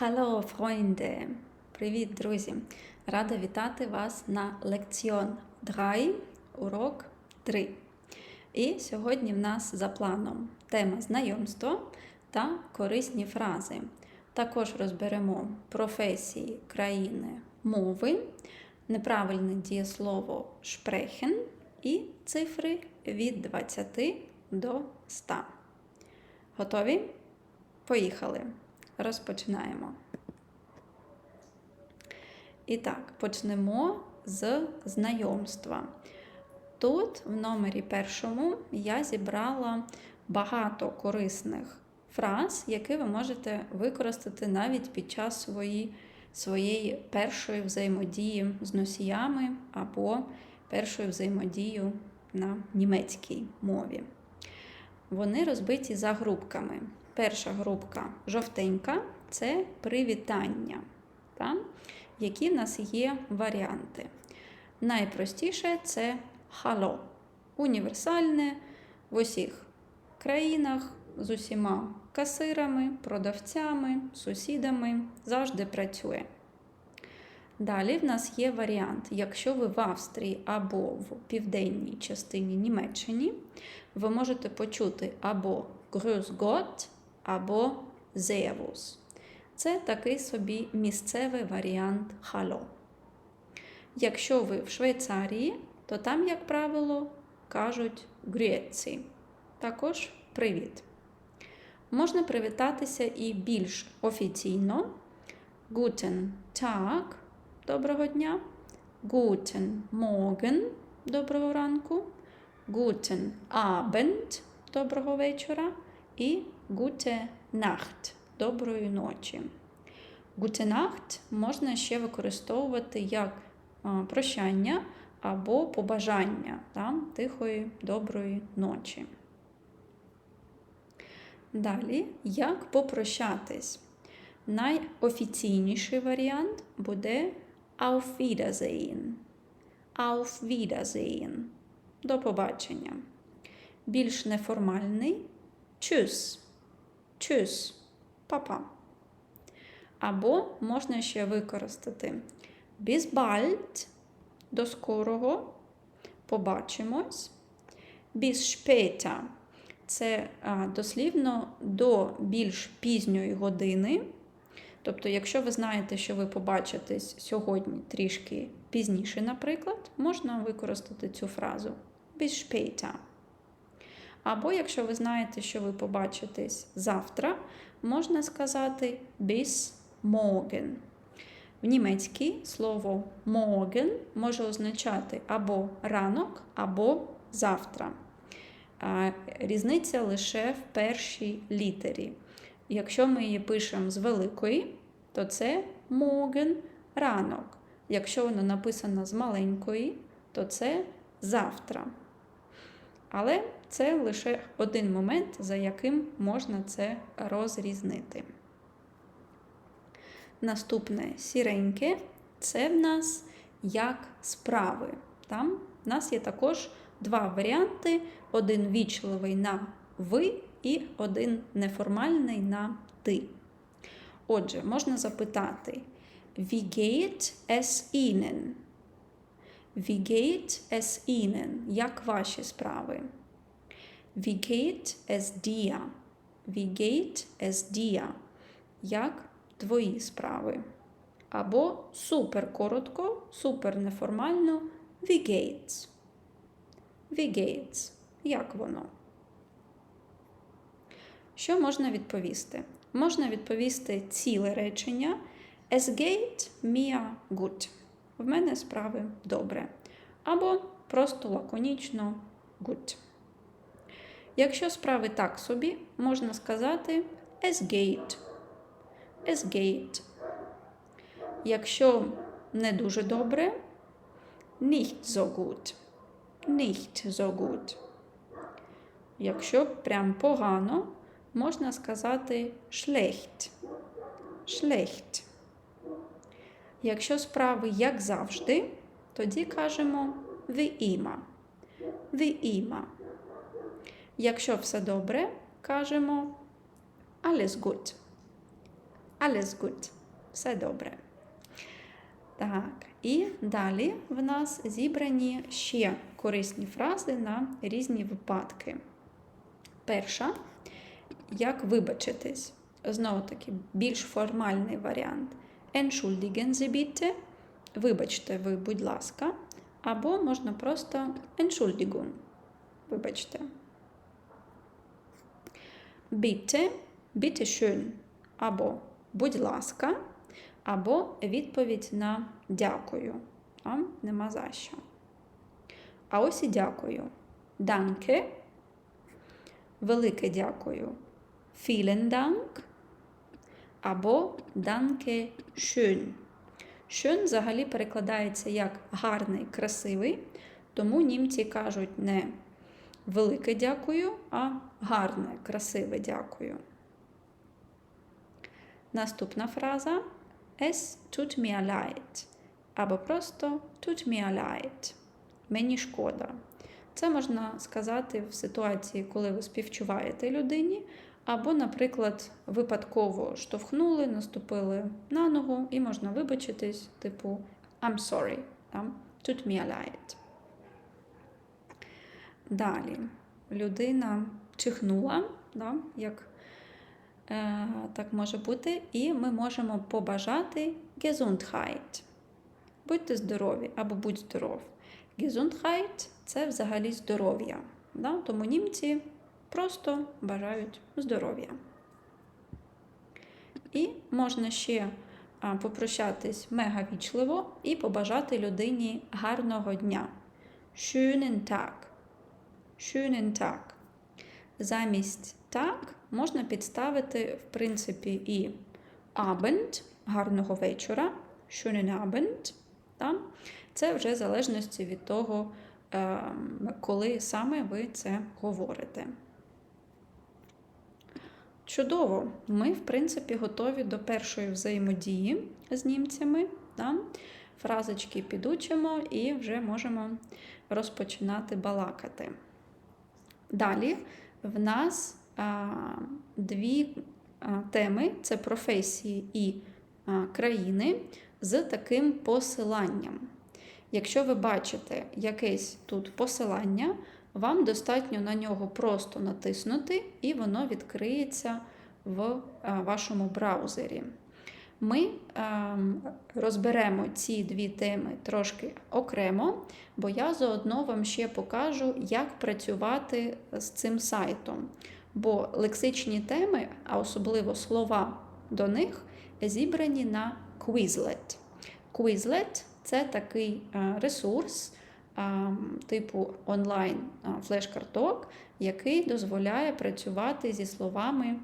Hallo, Freunde! Привіт, друзі! Рада вітати вас на лекціон 3, урок 3. І сьогодні в нас за планом тема знайомство та корисні фрази. Також розберемо професії країни мови, неправильне дієслово sprechen і цифри від 20 до 100. Готові? Поїхали! Розпочинаємо. І так, почнемо з знайомства. Тут, в номері першому, я зібрала багато корисних фраз, які ви можете використати навіть під час свої, своєї першої взаємодії з носіями або першої взаємодії на німецькій мові. Вони розбиті за групками. Перша групка жовтенька це привітання. Так? Які в нас є варіанти? Найпростіше це хало. Універсальне в усіх країнах з усіма касирами, продавцями, сусідами завжди працює. Далі в нас є варіант, якщо ви в Австрії або в південній частині Німеччини, ви можете почути або Grüß Gott, або Servus. Це такий собі місцевий варіант хало. Якщо ви в Швейцарії, то там, як правило, кажуть Grüezi. Також привіт. Можна привітатися і більш офіційно. Guten Tag, доброго дня. Guten Morgen, доброго ранку. Guten Abend, доброго вечора. І Gute Nacht, доброї ночі. Gute Nacht можна ще використовувати як прощання або побажання там, тихої доброї ночі. Далі, як попрощатись? Найофіційніший варіант буде Auf Wiedersehen. Auf Wiedersehen. До побачення. Більш неформальний Tschüss. Tschüss. Папа. Або можна ще використати Bis bald. До скорого. Побачимось. Bis später. Це дослівно до більш пізньої години. Тобто, якщо ви знаєте, що ви побачитесь сьогодні трішки пізніше, наприклад, можна використати цю фразу bis später. Або, якщо ви знаєте, що ви побачитесь завтра, можна сказати bis morgen. В німецькій слово morgen може означати або ранок, або завтра. Різниця лише в першій літері. Якщо ми її пишемо з великої, то це morgen ранок. Якщо вона написана з маленької, то це завтра. Але це лише один момент, за яким можна це розрізнити. Наступне сіреньке це в нас як справи. Там в нас є також два варіанти: один вічливий на ви і один неформальний на ти. Отже, можна запитати: Wie geht es Ihnen? Wie geht es Ihnen? Як ваші справи? Geht es? Wie geht es dir? Як твої справи? Або супер коротко, супер неформально. Wie geht's? Як воно? Що можна відповісти? Можна відповісти ціле речення. Es geht mir gut. В мене справи добре. Або просто лаконічно good. Якщо справи так собі, можна сказати es geht. Es geht. Якщо не дуже добре, nicht so gut. Nicht so gut. Якщо прям погано, можна сказати schlecht. Schlecht. Якщо справи як завжди, тоді кажемо wie immer. Wie immer. Якщо все добре, кажемо alles gut. alles gut. Все добре. Так, і далі в нас зібрані ще корисні фрази на різні випадки. Перша як вибачитись. Знову таки, більш формальний варіант. Entschuldigen Sie bitte. Вибачте ви, будь ласка. Або можна просто Entschuldigung. Вибачте. Bitte, bitte schön. Або будь ласка, або відповідь на дякую. А, нема за що. А ось і дякую. Danke. Велике дякую. Vielen Dank або Danke schön. Schön взагалі перекладається як гарний, красивий, тому німці кажуть не велике дякую, а гарне, красиве дякую. Наступна фраза Es tut mir leid. Або просто tut mir leid. Мені шкода. Це можна сказати в ситуації, коли ви співчуваєте людині, або, наприклад, випадково штовхнули, наступили на ногу, і можна вибачитись, типу I'm sorry, tut mir leid. Далі людина чихнула, да, як е, так може бути, і ми можемо побажати Gesundheit. Будьте здорові або будь здоров. Gesundheit – це взагалі здоров'я. Да? Тому німці просто бажають здоров'я. І можна ще попрощатись мега вічливо і побажати людині гарного дня. Schönen Tag. Schönen Tag. Замість так можна підставити, в принципі, і Abend, гарного вечора. Schönen Abend. Да? Це вже в залежності від того, ем, коли саме ви це говорите. Чудово! Ми, в принципі, готові до першої взаємодії з німцями. Да? Фразочки підучимо і вже можемо розпочинати балакати. Далі в нас а, дві а, теми: це професії і а, країни з таким посиланням. Якщо ви бачите якесь тут посилання, вам достатньо на нього просто натиснути, і воно відкриється в вашому браузері. Ми ем, розберемо ці дві теми трошки окремо, бо я заодно вам ще покажу, як працювати з цим сайтом. Бо лексичні теми, а особливо слова до них, зібрані на Quizlet. Quizlet це такий е, ресурс типу онлайн флеш-карток, який дозволяє працювати зі словами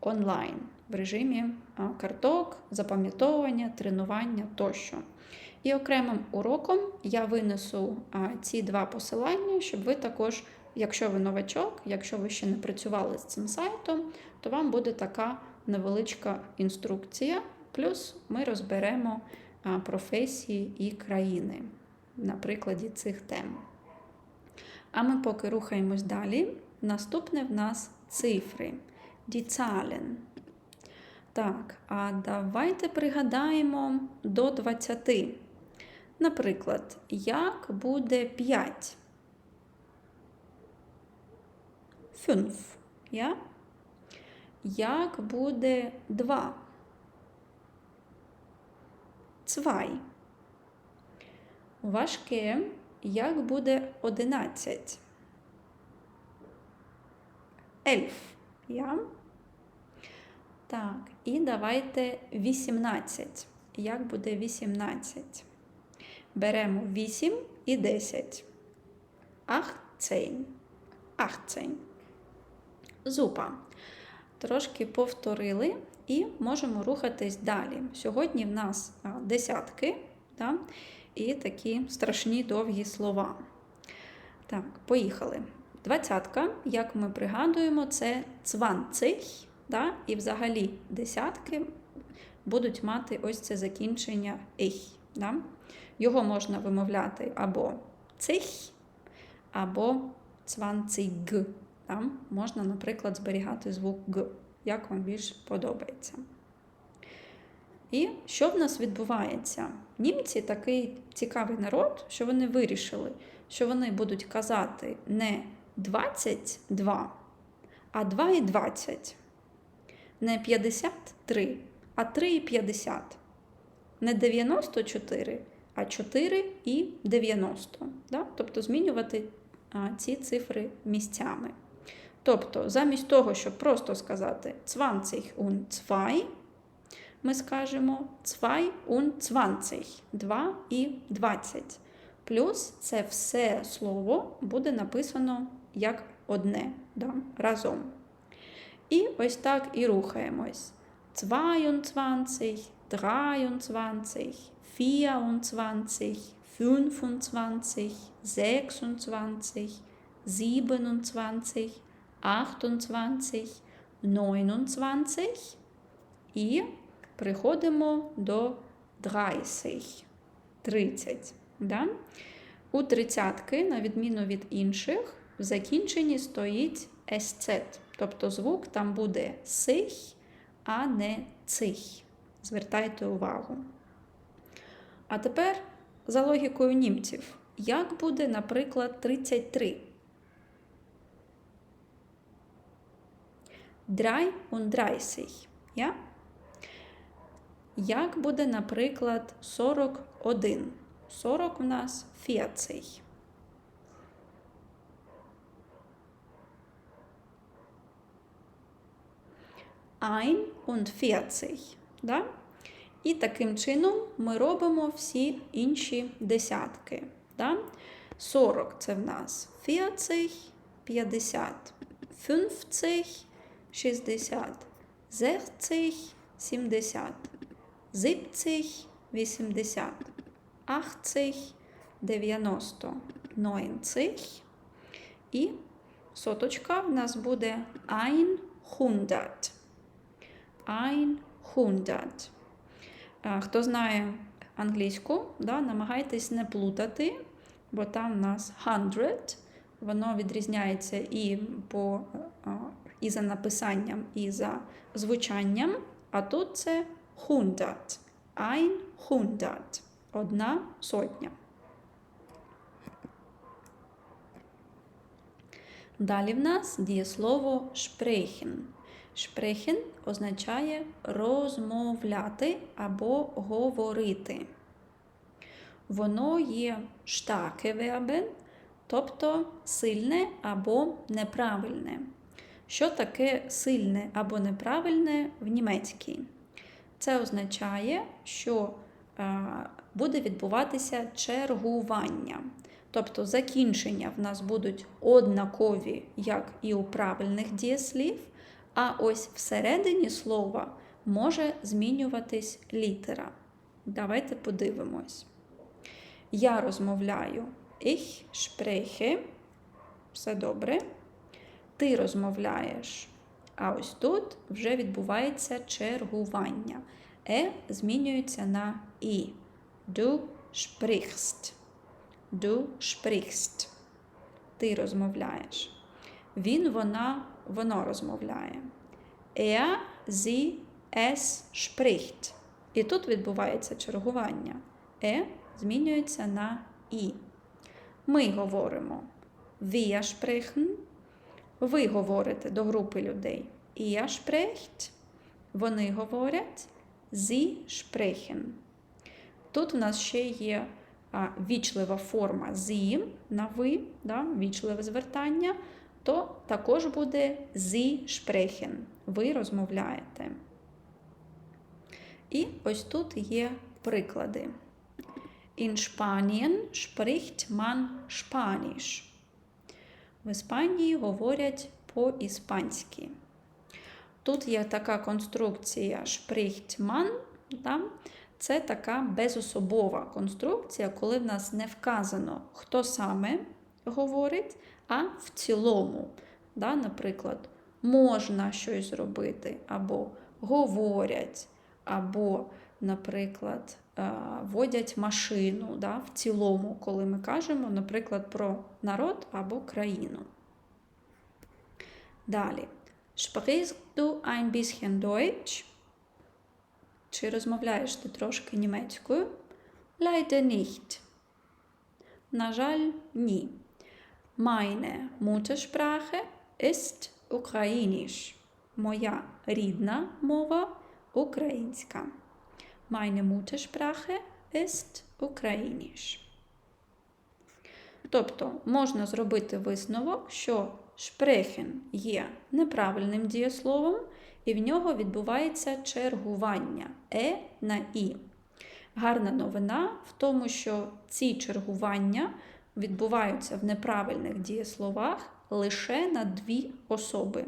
онлайн в режимі карток, запам'ятовування, тренування тощо. І окремим уроком я винесу ці два посилання, щоб ви також, якщо ви новачок, якщо ви ще не працювали з цим сайтом, то вам буде така невеличка інструкція. Плюс ми розберемо професії і країни на прикладі цих тем. А ми поки рухаємось далі. Наступне в нас цифри. Die Zahlen. Так, а давайте пригадаємо до 20. Наприклад, як буде 5? 5. Я? Як буде 2? Zwei. Важке, як буде 11? Ельф. Я? Так, і давайте 18. Як буде 18? Беремо 8 і 10. Ахцейн. Ахцейн. Зупа. Трошки повторили і можемо рухатись далі. Сьогодні в нас десятки. Да? і такі страшні довгі слова. Так, поїхали. Двадцятка, як ми пригадуємо, це цванцих, да? і взагалі десятки будуть мати ось це закінчення «іх». Да? Його можна вимовляти або цих, або цванциг. Да? Можна, наприклад, зберігати звук Г, як вам більш подобається. І що в нас відбувається? Німці такий цікавий народ, що вони вирішили, що вони будуть казати не 22, а 2 і 20. Не 53, а 3 і 50. Не 94, а 4 і 90. Да? Тобто змінювати а, ці цифри місцями. Тобто, замість того, щоб просто сказати 20 und 2, ми скажемо 2 und 20, 2 і 20. Плюс це все слово буде написано як одне да, разом. І ось так і рухаємось. 22, 23, 24, 25, 26, 27, 28, 29 і приходимо до 30. 30. Да? У тридцятки, на відміну від інших, в закінченні стоїть SZ. Тобто звук там буде сих, а не цих. Звертайте увагу. А тепер за логікою німців, як буде, наприклад, 33? Драй und 30. Ja? Як буде, наприклад, 41? 40 у нас 40. Ein und 40. Да? І таким чином ми робимо всі інші десятки. Да? 40 це в нас 40, 50, 50, 60, 60, 70, 70, 80, 80, 90, 90. І соточка в нас буде 100. 100. Хто знає англійську, да, намагайтесь не плутати, бо там у нас 100, воно відрізняється і по, і за написанням, і за звучанням, а тут це 100. Ein hundert. Одна сотня. Далі в нас дієслово sprechen. Sprechen означає розмовляти або говорити. Воно є Verben, тобто сильне або неправильне. Що таке сильне або неправильне в німецькій? Це означає, що буде відбуватися чергування. Тобто закінчення в нас будуть однакові, як і у правильних дієслів, а ось всередині слова може змінюватись літера. Давайте подивимось. Я розмовляю ich spreche. Все добре. Ти розмовляєш. А ось тут вже відбувається чергування. Е змінюється на І. Du sprichst. Du sprichst. Ти розмовляєш. Він, вона, воно розмовляє. Er, sie, es spricht. І тут відбувається чергування. Е змінюється на І. Ми говоримо. Wir sprechen. Ви говорите до групи людей. Ihr spricht. Вони говорять. Sie sprechen. Тут у нас ще є вічлива форма sie на ви, да, вічливе звертання, то також буде Sie sprechen. Ви розмовляєте. І ось тут є приклади. In Spanien spricht man Spanisch. В Іспанії говорять по-іспанськи. Тут є така конструкція spricht man. Да? Це така безособова конструкція, коли в нас не вказано, хто саме говорить, а в цілому. Да? Наприклад, можна щось зробити, або говорять, або, наприклад, водять машину да? в цілому, коли ми кажемо, наприклад, про народ або країну. Далі. Sprichst du ein bisschen Deutsch? Чи розмовляєш ти трошки німецькою? Leider nicht. На жаль, ні. Meine Muttersprache ist Ukrainisch. Моя рідна мова українська. Meine Muttersprache ist Ukrainisch. Тобто можна зробити висновок, що sprechen є неправильним дієсловом, і в нього відбувається чергування е на і. Гарна новина в тому, що ці чергування відбуваються в неправильних дієсловах лише на дві особи.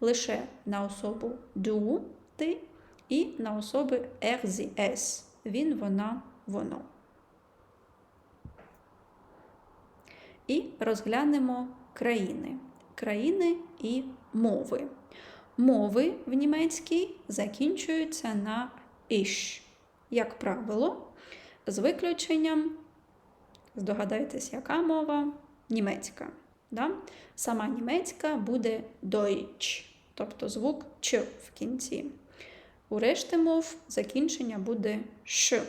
Лише на особу du, ти і на особи er, sie, es. Він, вона, воно. І розглянемо країни. Країни і мови. Мови в німецькій закінчуються на іш, як правило, з виключенням, здогадайтесь, яка мова? Німецька. Да? Сама німецька буде Deutsch, тобто звук Ч в кінці. У решти мов закінчення буде Ш.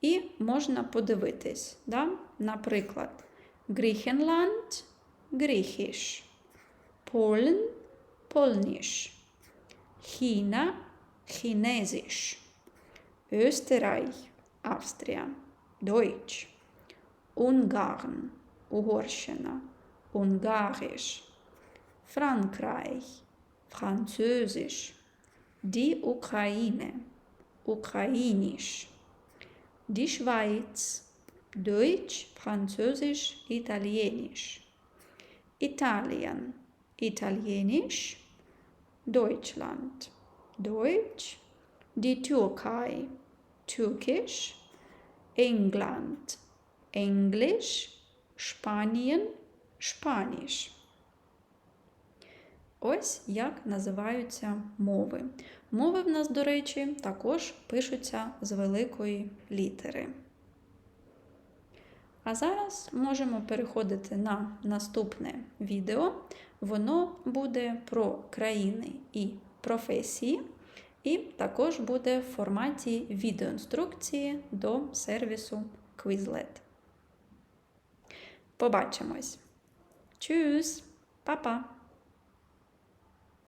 І можна подивитись. Да? Наприклад, Griechenland – Griechisch, Polen – Polnisch, China – Chinesisch, Österreich – Австрія, Deutsch, Ungarn – Угорщина, Ungarisch, Frankreich – Französisch, die Ukraine – Ukrainisch, die Schweiz – Deutsch, Französisch, Italienisch, Italien – Italienisch, Deutschland – Deutsch, die Türkei – Türkisch, England – Englisch, Spanien – Spanisch. Ось як називаються мови. Мови в нас, до речі, також пишуться з великої літери. А зараз можемо переходити на наступне відео. Воно буде про країни і професії, і також буде в форматі відеоінструкції до сервісу Quizlet. Побачимось! Tschüss! Па-па!